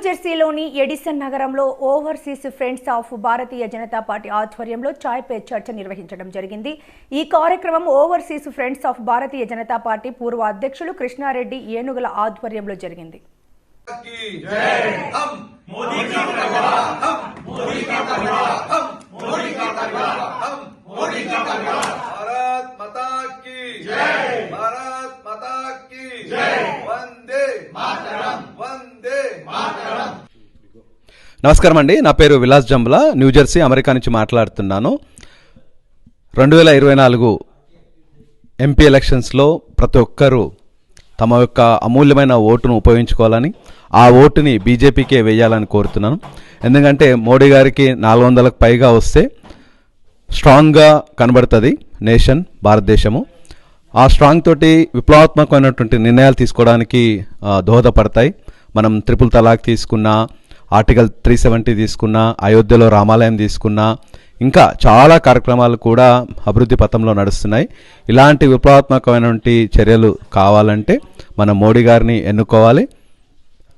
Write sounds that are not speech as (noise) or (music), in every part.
న్యూజెర్సీలోని Edison నగరంలో overseas friends of Bharatiya Janata Party ఆధ్వర్యంలో చాయ్ పే చర్చ నిర్వహించడం జరిగింది ఈ కార్యక్రమం overseas friends of Bharatiya Janata Party పూర్వ అధ్యక్షులు కృష్ణారెడ్డి ఏనుగుల ఆధ్వర్యంలో జరిగింది की నమస్కారం అండి. నా పేరు విలాస్ జంబ్లా. న్యూజెర్సీ అమెరికా నుంచి మాట్లాడుతున్నాను. రెండు వేల ఇరవై నాలుగు ఎంపీ ఎలక్షన్స్లో ప్రతి ఒక్కరూ తమ యొక్క అమూల్యమైన ఓటును ఉపయోగించుకోవాలని ఆ ఓటుని బీజేపీకే వేయాలని కోరుతున్నాను. ఎందుకంటే మోడీ గారికి నాలుగు వందలకు పైగా వస్తే స్ట్రాంగ్గా కనబడుతుంది నేషన్ భారతదేశము. ఆ స్ట్రాంగ్ తోటి విప్లవాత్మకమైనటువంటి నిర్ణయాలు తీసుకోవడానికి దోహదపడతాయి. మనం త్రిపుల్ తలాక్ తీసుకున్నా ఆర్టికల్ త్రీ సెవెంటీ తీసుకున్నా అయోధ్యలో రామాలయం తీసుకున్నా ఇంకా చాలా కార్యక్రమాలు కూడా అభివృద్ధి పథంలో నడుస్తున్నాయి. ఇలాంటి విప్లవాత్మకమైనటువంటి చర్యలు కావాలంటే మనం మోడీ గారిని ఎన్నుకోవాలి.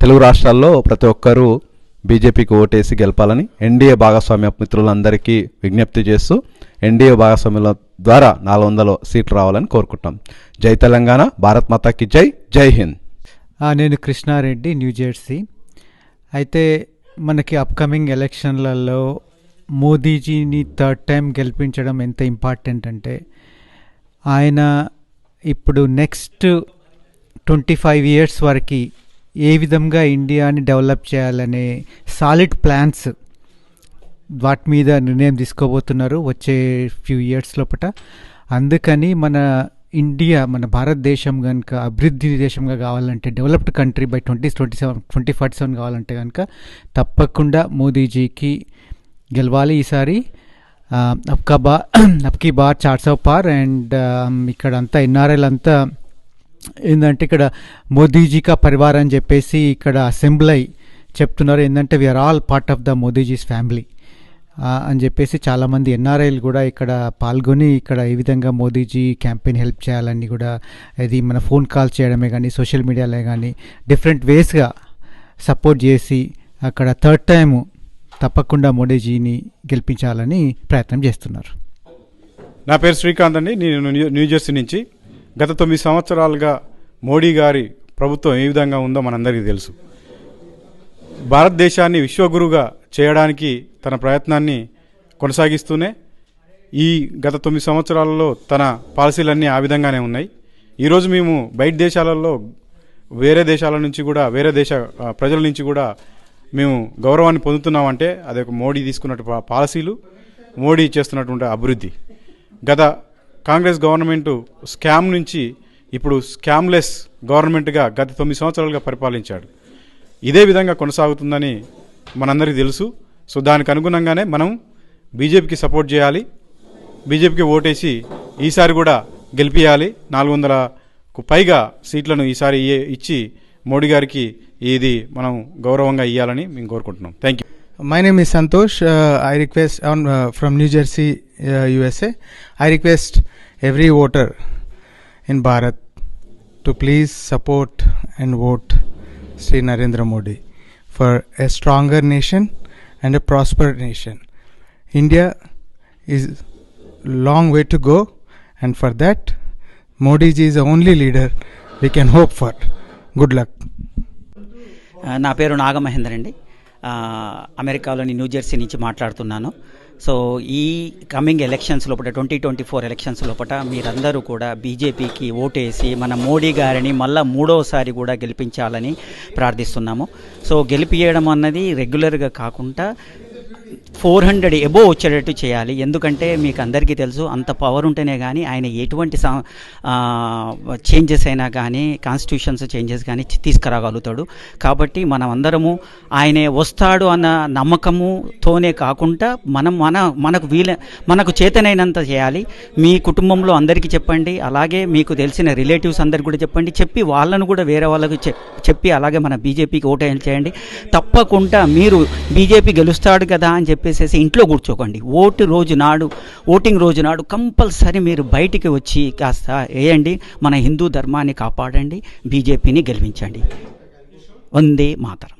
తెలుగు రాష్ట్రాల్లో ప్రతి ఒక్కరూ బీజేపీకి ఓటేసి గెలపాలని ఎన్డీఏ భాగస్వామ్య మిత్రులందరికీ విజ్ఞప్తి చేస్తూ ఎన్డీఏ భాగస్వామ్యుల ద్వారా నాలుగు వందల సీట్లు రావాలని కోరుకుంటాం జై తెలంగాణ భారత్ మాతాకి జై జై హింద్. నేను కృష్ణారెడ్డి న్యూ జెర్సీ. అయితే మనకి అప్కమింగ్ ఎలక్షన్లలో మోదీజీని థర్డ్ టైం గెలిపించడం ఎంత ఇంపార్టెంట్ అంటే ఆయన ఇప్పుడు నెక్స్ట్ ట్వంటీ ఫైవ్ ఇయర్స్ వరకు ఏ విధంగా ఇండియాని డెవలప్ చేయాలనే సాలిడ్ ప్లాన్స్ వాటి మీద నిర్ణయం తీసుకోబోతున్నారు వచ్చే ఫ్యూ ఇయర్స్ లోపల అందుకని మన ఇండియా మన భారతదేశం కనుక అభివృద్ధి దేశంగా కావాలంటే developed country by twenty twenty seven twenty forty seven కావాలంటే కనుక తప్పకుండా మోదీజీకి గెలవాలి ఈసారి. ఆ, అబ్కా బా (clears throat) అబ్కి బార్ చార్ట్స్ ఆఫ్ పార్ అండ్ ఇక్కడ అంతా ఎన్ఆర్ఐలు అంతా ఏంటంటే ఇక్కడ మోదీజీ కా పరివార్ అని చెప్పేసి ఇక్కడ అసెంబ్లీ అయి చెప్తున్నారు ఏంటంటే we are all part of the Modiji's family అని చెప్పేసి చాలామంది ఎన్ఆర్ఐలు కూడా ఇక్కడ పాల్గొని ఇక్కడ ఏ విధంగా మోదీజీ క్యాంపెయిన్ హెల్ప్ చేయాలని కూడా ఇది మన ఫోన్ కాల్ చేయడమే కానీ సోషల్ మీడియాలో కానీ డిఫరెంట్ వేస్గా సపోర్ట్ చేసి అక్కడ థర్డ్ టైము తప్పకుండా మోడీజీని గెలిపించాలని ప్రయత్నం చేస్తున్నారు. నా పేరు శ్రీకాంత్ అండి. నేను న్యూ- న్యూజెర్సీ నుంచి. గత తొమ్మిది సంవత్సరాలుగా మోడీ గారి ప్రభుత్వం ఏ విధంగా ఉందో మనందరికీ తెలుసు. భారతదేశాన్ని విశ్వగురుగా చేయడానికి తన ప్రయత్నాన్ని కొనసాగిస్తూనే ఈ గత తొమ్మిది సంవత్సరాలలో తన పాలసీలన్నీ ఆ విధంగానే ఉన్నాయి. ఈరోజు మేము బయట దేశాలలో వేరే దేశాల నుంచి కూడా వేరే దేశ ప్రజల నుంచి కూడా మేము గౌరవాన్ని పొందుతున్నామంటే అది ఒక మోడీ తీసుకున్నట్టు పాలసీలు మోడీ చేస్తున్నటువంటి అభివృద్ధి. గత కాంగ్రెస్ గవర్నమెంట్ స్కామ్ నుంచి ఇప్పుడు స్కామ్లెస్ గవర్నమెంట్గా గత తొమ్మిది సంవత్సరాలుగా పరిపాలించాడు. ఇదే విధంగా కొనసాగుతుందని మనందరికీ తెలుసు. సో దానికి అనుగుణంగానే మనం బీజేపీకి సపోర్ట్ చేయాలి. బీజేపీకి ఓటేసి ఈసారి కూడా గెలిపియాలి. నాలుగు వందలకు పైగా సీట్లను ఈసారి ఇచ్చి మోడీ గారికి ఇది మనం గౌరవంగా ఇవ్వాలని మేము కోరుకుంటున్నాం. థ్యాంక్ యూ మై నేమ్ ఈ Santosh I request on from new New Jersey USA I request every voter in Bharat to please support and vote Shri Narendra Modi for a stronger nation and a prosperous nation. India is long way to go, and for that, Modi ji is the only leader we can hope for. Good luck. ఆ, నా పేరు నాగమహేందర్ అండి ఆ, అమెరికాలోని New Jersey నుంచి మాట్లాడుతున్నాను so ఈ coming elections లోపల ట్వంటీ ట్వంటీ ఫోర్ ఎలక్షన్స్ లోపల మీరందరూ కూడా బీజేపీకి ఓటేసి మన మోడీ గారిని మళ్ళా మూడోసారి కూడా గెలిపించాలని ప్రార్థిస్తున్నాము. సో గెలిపియడం అన్నది రెగ్యులర్గా కాకుండా ఫోర్ హండ్రెడ్ ఎబో వచ్చేటట్టు చేయాలి. ఎందుకంటే మీకు అందరికీ తెలుసు అంత పవర్ ఉంటేనే కానీ ఆయన ఎటువంటి చేంజెస్ అయినా కానీ కాన్స్టిట్యూషన్స్ చేంజెస్ కానీ తీసుకురాగలుగుతాడు. కాబట్టి మనం అందరము ఆయనే వస్తాడు అన్న నమ్మకముతోనే కాకుండా మనం మన మనకు వీల మనకు చేతనైనంత చేయాలి. మీ కుటుంబంలో అందరికీ చెప్పండి. అలాగే మీకు తెలిసిన రిలేటివ్స్ అందరికి కూడా చెప్పండి. చెప్పి వాళ్ళను కూడా వేరే వాళ్ళకు చెప్- చెప్పి అలాగే మన బీజేపీకి ఓటు చేయండి. తప్పకుండా మీరు బీజేపీ గెలుస్తాడు కదా అని చెప్పేసి ఇంట్లో కూర్చోకండి ఓటు రోజు నాడు ఓటింగ్ రోజు నాడు కంపల్సరీ మీరు బయటికి వచ్చి కాస్త వేయండి మన హిందూ ధర్మాన్ని కాపాడండి బీజేపీని గెలిపించండి వందే మాతరం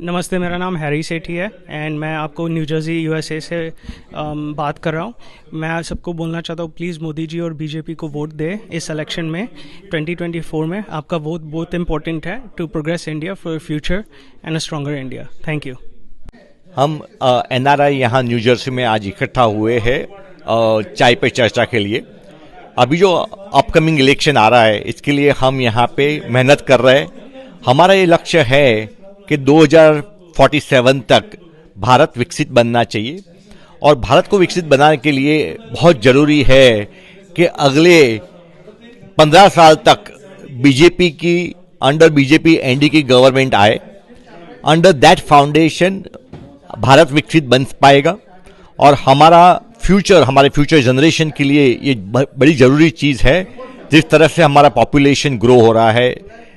नमस्ते मेरा नाम हैरी सेठी है एंड मैं आपको न्यू जर्सी यूएसए से अम, बात कर रहा हूँ मैं सबको बोलना चाहता हूँ प्लीज़ मोदी जी और बीजेपी को वोट दें इस इलेक्शन में 2024 में आपका वोट बहुत इंपॉर्टेंट है to progress India for future and a stronger India thank you हम एन आर आई यहाँ न्यू जर्सी में आज इकट्ठा हुए हैं चाय पे चर्चा के लिए। अभी जो अपकमिंग इलेक्शन आ रहा है, इसके लिए हम यहाँ पे मेहनत कर रहे हैं। हमारा ये लक्ष्य है कि 2047 तक भारत विकसित बनना चाहिए। और भारत को विकसित बनाने के लिए बहुत ज़रूरी है कि अगले पंद्रह साल तक बीजेपी की अंडर बीजेपी एनडी की गवर्नमेंट आए। अंडर दैट फाउंडेशन भारत विकसित बन पाएगा और हमारा फ्यूचर हमारे फ्यूचर जनरेशन के लिए ये बड़ी ज़रूरी चीज़ है। जिस तरह से हमारा पॉपुलेशन ग्रो हो रहा है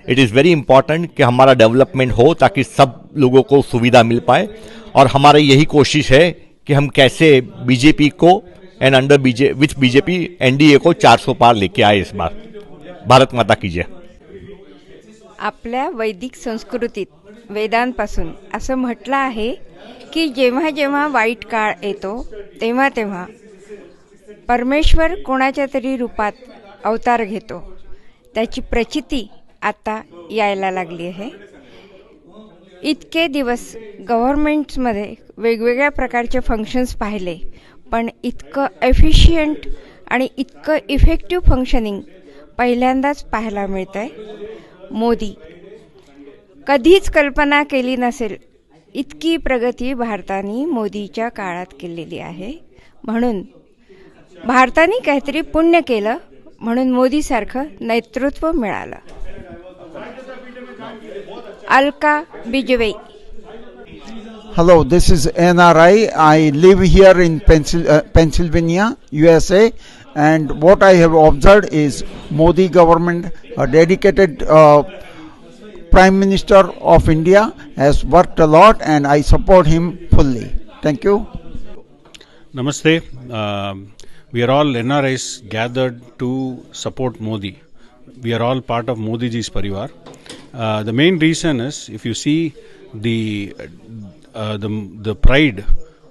इट इज़ वेरी इंपॉर्टेंट कि हमारा डेवलपमेंट हो ताकि सब लोगों को सुविधा मिल पाए। और हमारी यही कोशिश है कि हम कैसे बीजेपी को and under BJ with BJP NDA को 400 पार लेके आए इस बार। भारत माता की जय। आपल्या वैदिक संस्कृतीत वेदांपासून. असं म्हटलं आहे की जेव्हा जेव्हा वाईट काळ येतो तेव्हा तेव्हा परमेश्वर कोणाच्या तरी रूपात अवतार घेतो. त्याची प्रचिती आता यायला लागली आहे. इतके दिवस गव्हर्मेंट्समध्ये वेगवेगळ्या प्रकारचे फंक्शन्स पाहिले पण इतकं एफिशियंट आणि इतकं इफेक्टिव्ह फंक्शनिंग पहिल्यांदाच पाहायला मिळतं आहे मोदी कधीच कल्पना केली नसेल. इतकी प्रगती भारताने मोदीच्या काळात केलेली आहे. म्हणून भारताने काहीतरी पुण्य केलं म्हणून मोदीसारखं नेतृत्व मिळालं. Alka Bijwe. Hello this is N R I I live here in pencil Pennsylvania U S A and what I have observed is Modi government dedicated Prime Minister of India, has worked a lot, and I support him fully. Thank you. Namaste. Um, we are all NRIs gathered to support Modi. We are all part of Modi ji's parivar. Uh, the main reason is if you see the uh, the the pride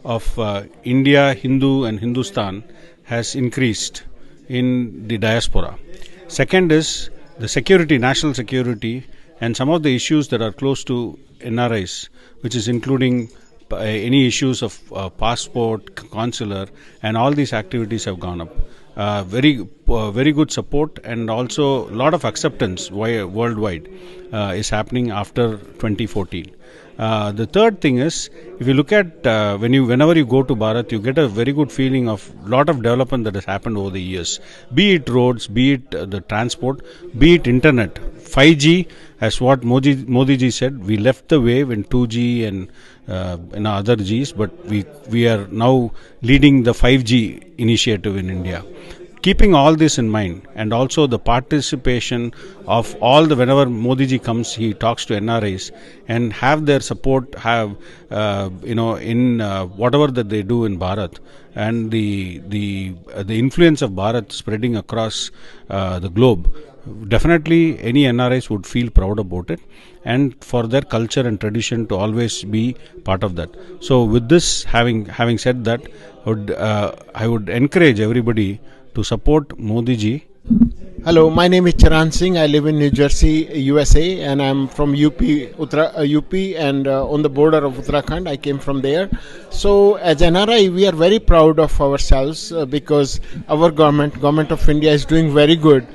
of uh, India, Hindu, and Hindustan has increased in the diaspora. Second is the security, national security, and some of the issues that are close to NRIs, which is including uh, any issues of uh, passport, consular, and all these activities have gone up. Uh, very, uh, very good support, and also a lot of acceptance worldwide uh, is happening after 2014. Uh, the third thing is, if you look at when you whenever you go to Bharat, you get a very good feeling of lot of development that has happened over the years. Be it roads, be it the transport, be it internet. 5G, as what Modi Modi ji said, we left the wave in 2G and uh, in other Gs, but we we are now leading the 5G initiative in India. Keeping all this in mind and also the participation of all the whenever Modi ji comes he talks to NRIs and have their support have uh, you know in uh, whatever that they do in Bharat and the the uh, the influence of Bharat spreading across uh, the globe definitely any NRIs would feel proud about it and for their culture and tradition to always be part of that so with this having having said that I would uh, I would encourage everybody to support Modi ji Hello, my name is Charan Singh. I live in New Jersey, USA, and I'm from UP, Uttara, uh, UP, and uh, on the border of Uttarakhand. I came from there. So, as NRI, we are very proud of ourselves uh, because our government, government of India, is doing very good.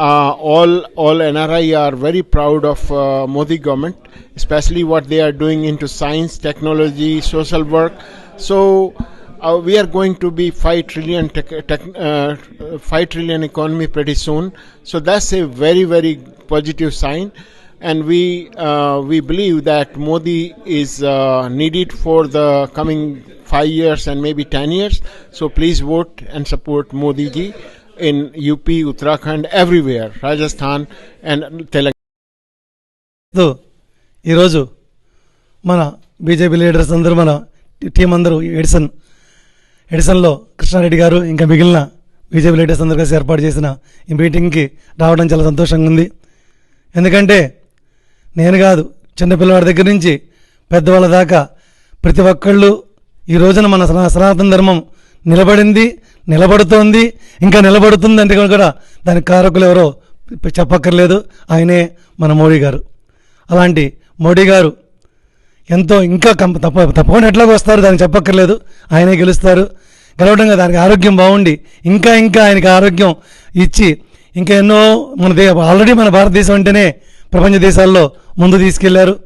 Uh, all all NRI are very proud of uh, Modi government, especially what they are doing into science, technology, social work. So uh, we are going to be 5 trillion tech, tech, uh, 5 trillion economy pretty soon. So that's a very very positive sign. And we uh, we believe that modi is uh, needed for the coming 5 years and maybe 10 years. So please vote and support modi ji in up uttarakhand everywhere rajasthan and telangana. ఈరోజు మన BJP leaders అందరూ మన team అందరూ Edison ఎడిసన్లో Krishna Reddy గారు ఇంకా మిగిలిన BJP leaders అందరూ కలిసి ఏర్పాటు చేసిన ఈ మీటింగ్కి రావడం చాలా సంతోషంగా ఉంది. ఎందుకంటే నేను కాదు చిన్నపిల్లవాడి దగ్గర నుంచి పెద్దవాళ్ళ దాకా ప్రతి ఒక్కళ్ళు ఈ రోజున మన సనా- సనాతన ధర్మం నిలబడింది. నిలబడుతోంది. ఇంకా నిలబడుతుంది అంటే కూడా దానికి కారకులు ఎవరో చెప్పక్కర్లేదు. ఆయనే మన మోడీ గారు. అలాంటి మోడీ గారు ఎంతో ఇంకా కం తప్ప తప్పకుండా ఎట్లాగో వస్తారు దానికి చెప్పక్కర్లేదు. ఆయనే గెలుస్తారు. గెలవడంగా దానికి ఆరోగ్యం బాగుండి. ఇంకా ఇంకా ఆయనకి ఆరోగ్యం ఇచ్చి ఇంకా ఎన్నో మన దే ఆల్రెడీ మన భారతదేశం అంటేనే ప్రపంచ దేశాల్లో ముందు తీసుకెళ్ళారు.